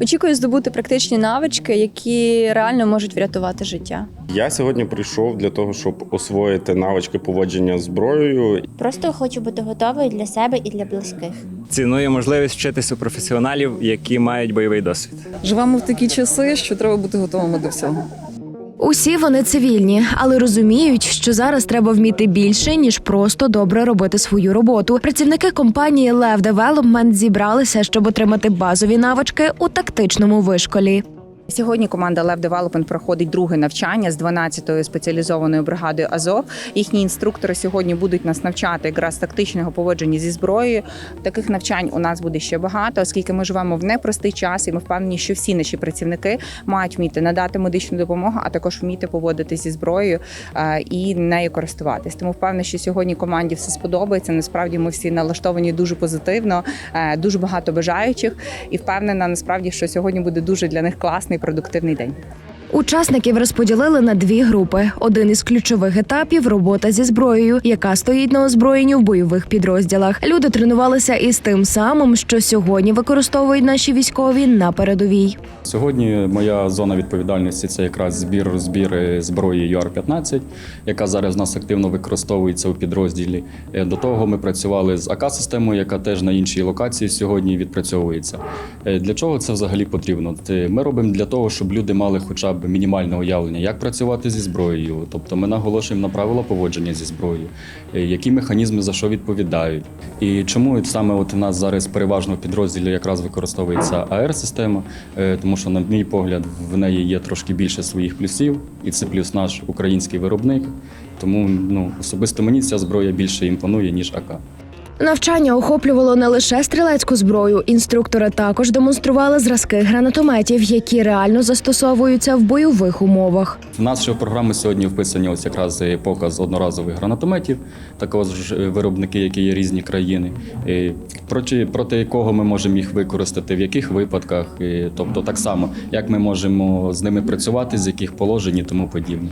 Очікую здобути практичні навички, які реально можуть врятувати життя. Я сьогодні прийшов для того, щоб освоїти навички поводження з зброєю. Просто хочу бути готовою для себе і для близьких. Ціную можливість вчитися у професіоналів, які мають бойовий досвід. Живемо в такі часи, що треба бути готовими до всього. Усі вони цивільні, але розуміють, що зараз треба вміти більше ніж просто добре робити свою роботу. Працівники компанії Lev Development зібралися, щоб отримати базові навички у тактичному вишколі. Сьогодні команда Лев Девелопмент проходить друге навчання з 12-ю спеціалізованою бригадою Азов. Їхні інструктори сьогодні будуть нас навчати якраз тактичного поводження зі зброєю. Таких навчань у нас буде ще багато, оскільки ми живемо в непростий час, і ми впевнені, що всі наші працівники мають вміти надати медичну допомогу, а також вміти поводити зі зброєю е, і нею користуватись. Тому впевнена, що сьогодні команді все сподобається. Насправді ми всі налаштовані дуже позитивно, е, дуже багато бажаючих, і впевнена насправді, що сьогодні буде дуже для них класний продуктивний день. Учасників розподілили на дві групи. Один із ключових етапів робота зі зброєю, яка стоїть на озброєнні в бойових підрозділах. Люди тренувалися із тим самим, що сьогодні використовують наші військові на передовій. Сьогодні моя зона відповідальності це якраз збір розбір е, зброї ЮАР-15, яка зараз в нас активно використовується у підрозділі. Е, До того ми працювали з АК-системою, яка теж на іншій локації сьогодні відпрацьовується. Е, Для чого це взагалі потрібно? Ми робимо для того, щоб люди мали хоча мінімальне уявлення, як працювати зі зброєю. Тобто ми наголошуємо на правила поводження зі зброєю, е, які механізми за що відповідають. І чому саме от у нас зараз переважно в підрозділі якраз використовується АР-система, Е, тому що, на мій погляд, в неї є трошки більше своїх плюсів, і це плюс наш український виробник. Тому ну, особисто мені ця зброя більше імпонує, ніж АК. Навчання охоплювало не лише стрілецьку зброю. Інструктори також демонстрували зразки гранатометів, які реально застосовуються в бойових умовах. В нас ще в програму сьогодні вписані ось якраз показ одноразових гранатометів, також е, виробники, які є різні країни, проти, проти якого ми можемо їх використати, в яких випадках, тобто так само, як ми можемо з ними працювати, з яких положень і тому подібне.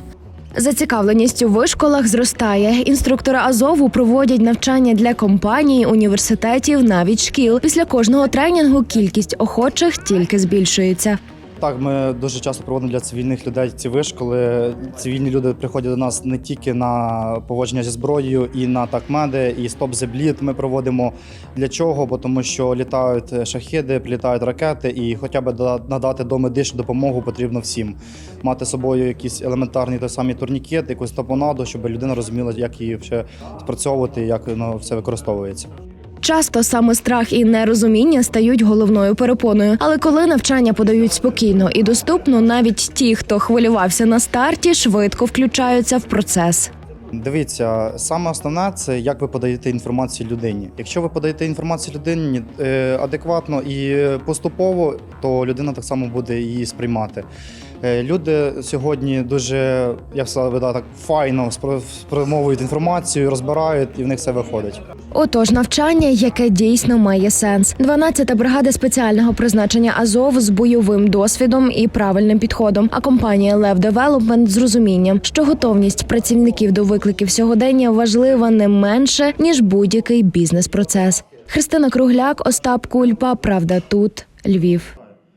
Зацікавленість у вишколах зростає. Інструктори Азову проводять навчання для компаній, університетів, навіть шкіл. Після кожного тренінгу кількість охочих тільки збільшується. Так, ми дуже часто проводимо для цивільних людей ці вишколи. Цивільні люди приходять до нас не тільки на поводження зі зброєю, і на такмеди, і стоп зебліт Ми проводимо для чого? Бо тому що літають шахіди, літають ракети, і хоча б да- надати домедичну допомогу потрібно всім. Мати з собою якийсь елементарний той самий турнікет, якусь тапонаду, щоб людина розуміла, як її ще спрацьовувати, як воно все використовується. Часто саме страх і нерозуміння стають головною перепоною. Але коли навчання подають спокійно і доступно, навіть ті, хто хвилювався на старті, швидко включаються в процес. Дивіться, саме основне це як ви подаєте інформацію людині. Якщо ви подаєте інформацію людині е, адекватно і поступово, то людина так само буде її сприймати. Е, Люди сьогодні дуже, я б сказав, так файно спрямовують інформацію, розбирають, і в них все виходить. Отож, навчання, яке дійсно має сенс. 12-та бригада спеціального призначення Азов з бойовим досвідом і правильним підходом. А компанія Lev Development з розумінням, що готовність працівників до викликів сьогодення важлива не менше ніж будь-який бізнес-процес. Христина Кругляк, Остап Кульпа. Правда, тут Львів.